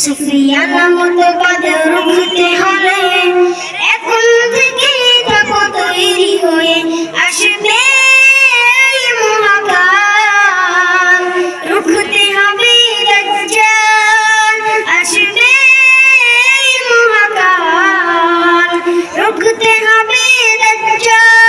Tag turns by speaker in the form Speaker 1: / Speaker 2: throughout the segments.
Speaker 1: সুফিয়া নামত পদের রুখতে হলে এখন থেকে থাকো তৈরি হয়ে আসবে Good day, happy, that's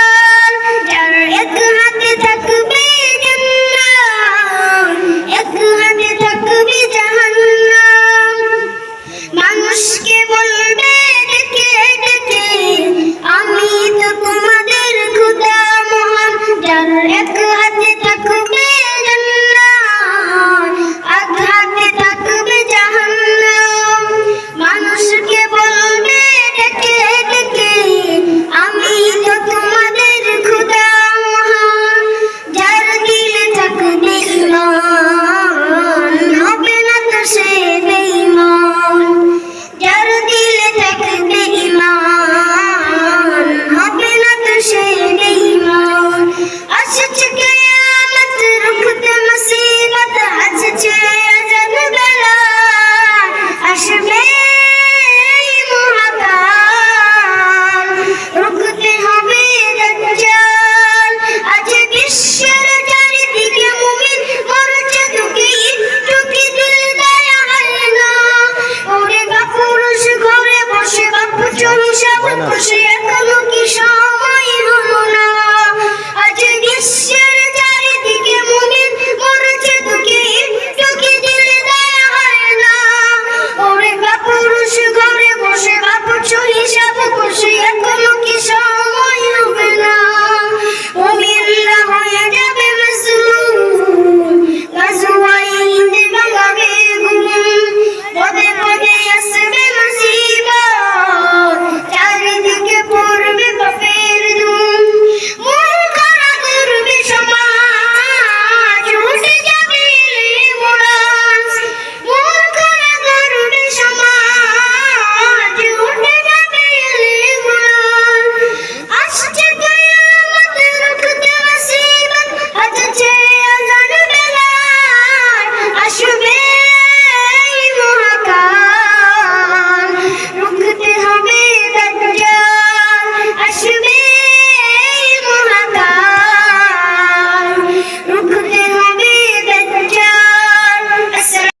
Speaker 1: i'm push